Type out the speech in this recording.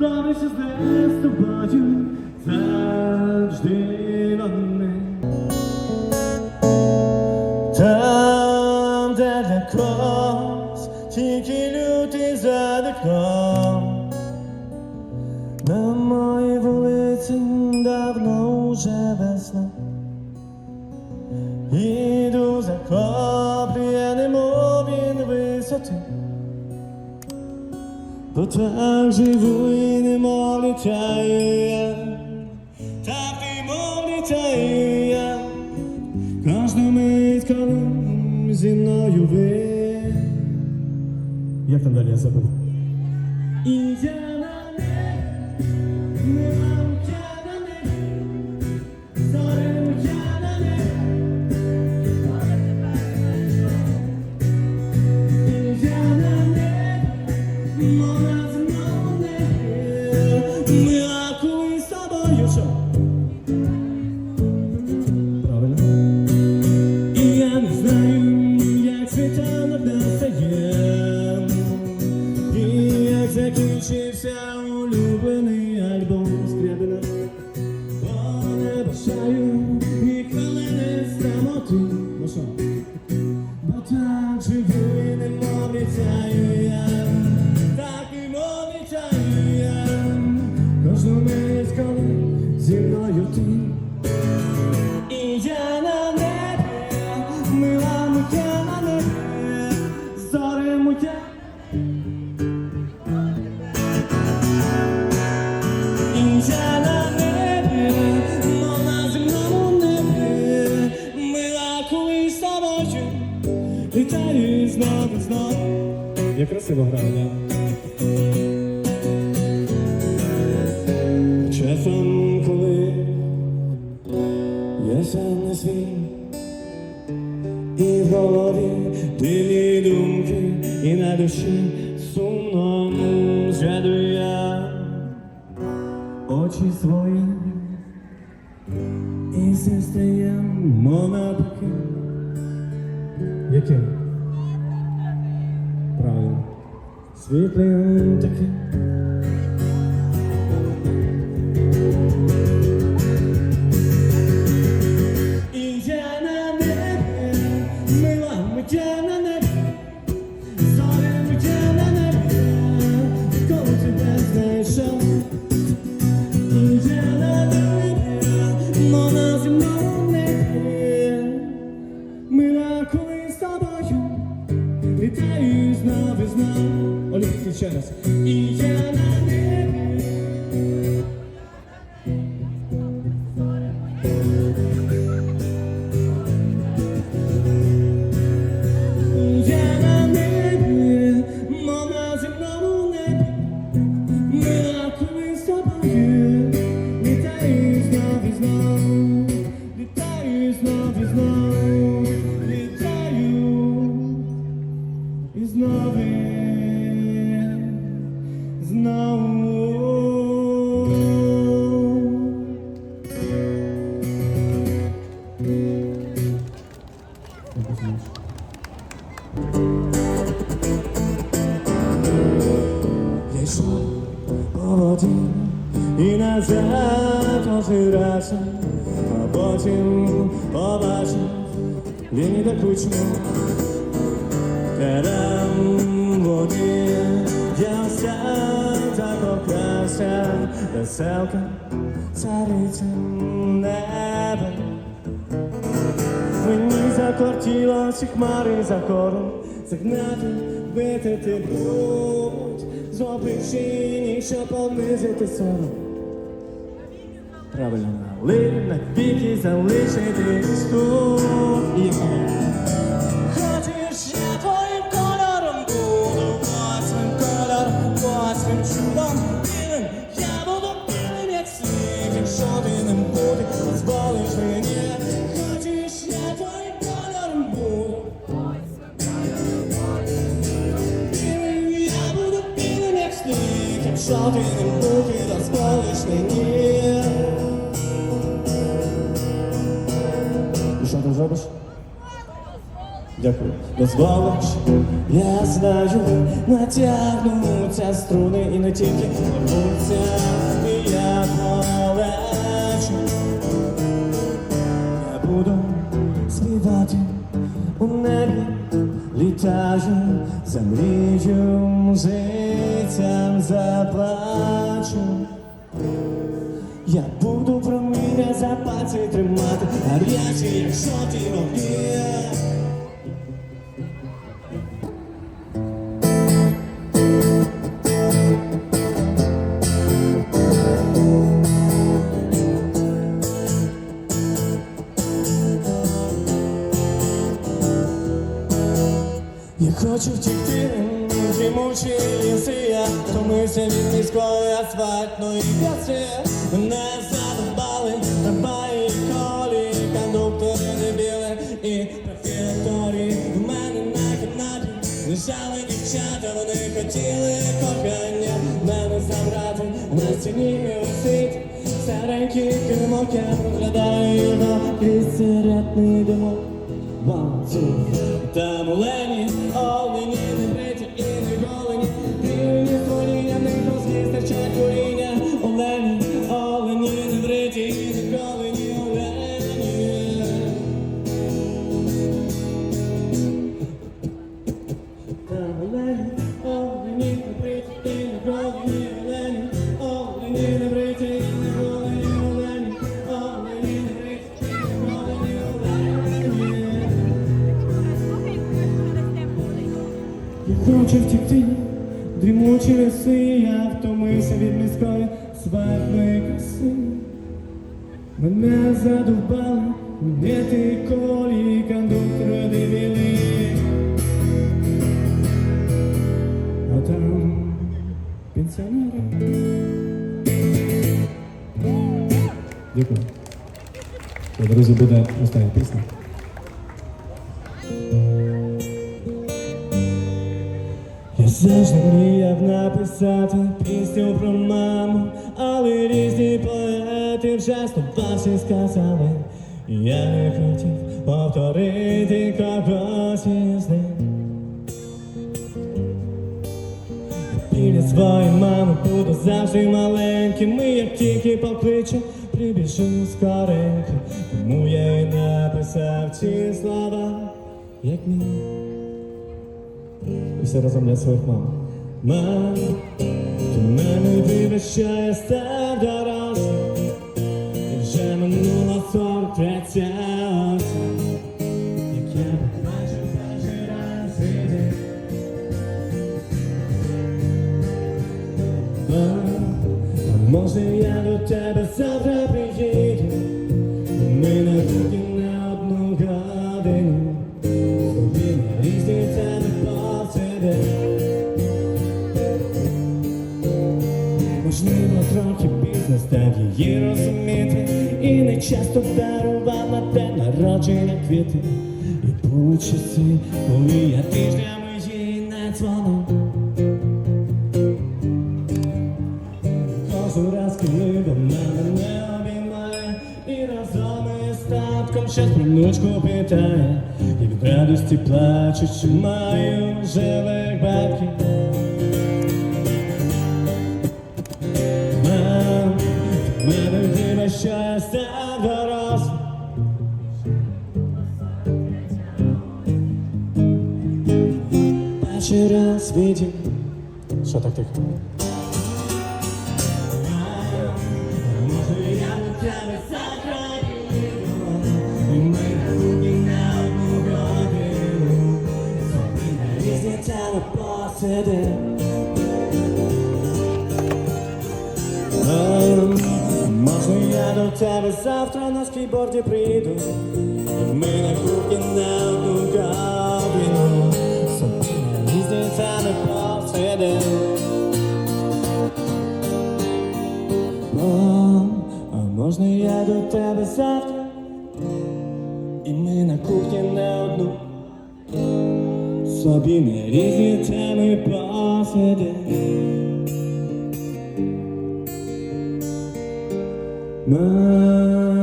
Борися з тобою завжди вони. Там, де для когось тільки лютий за вікном. На моїй вулиці давно уже весна. Бо так живу і немов літаю я, так немов літаю я, кожну мить, коли зі мною ви. Як там далі я забув? Закінчився улюблений альбом Скрябина. Бо не бажаю ніколи не самоти. Ну? Бо так живу і не літаю я, так і літаю я, кожну мить, коли зі мною ти. Я красиво граю, да? Часом, коли я сам не свій, і в голові дивні думки, і на душі сумно згадую я очі свої, Світлим таким. Назад озирався, а потім побачив Ліда Кучму. Терем воді, я вся закохався, веселка, цариця неба. Мені закортіло ці хмари за хором Загнати, витерти будь. З обличчині, щоб понизити сором Правильно, налив на віки залишитись тут І Хочеш, я твоїм кольором буду Восьмим кольором, восьмим чудом Білим, я буду білим, як сніг Якщо ти не буде, дозволиш мені Хочеш, я твоїм кольором буду Білим, я буду білим, як сніг Якщо ти не буде, дозволиш мені робиш? Дякую. Дозволиш, я знаю, натягнуться струни і не тільки рвуться, і я полечу. Я буду співати у небі, літаю, за мрію життям заплачу. Я буду про проміння за пальці тримати, гарячі, якщо ти вогні. Хочу втікти, дімучі ліси, я втомився від міської асфальтної п'яси. Лежали дівчата, вони хотіли кохання мене забрати. На стіні висить старенький килимок, я проглядаю його крізь сигаретний димок. One, two. Там олені, олені, не ліси, я втомився від міської сватної краси. Мене задовбали монети колі, кондуктори дивили. А там пенсіонери. Дякую. Друзі, буде остання пісня. Завжди мріяв написати пісню про маму, але різні поети вже стопався сказали. Я не хотів повторити когось із них. Біля своєї мами буду завжди маленьким, і як тільки покличе, прибіжу скоренько. Тому я й написав ці слова, як мій. Все разом для своїх мам. Мам, ти мене дивиш, що я став дорослим І вже сорок третя осінь може я до тебе завтра приїду? Ми на кухні на одну годину трохи пізно став її розуміти. І не часто дарував на день народження квіти. І були часи, коли я тижнями їй не дзвонив. Кожен раз, коли разом із татком щось внучку питає. І від радості плачу, що маю живих батьків що я Перший раз видів Що так тихо? Може я до тебе завтра І ми на кухні на одну годину Собі на різні теми посидим тебе завтра на скейборді приїду І ми на кухні на одну годину Собі різні теми посидим Мам, а можна я до тебе завтра? І ми на кухні не одну. Собі не різні теми посидим Мам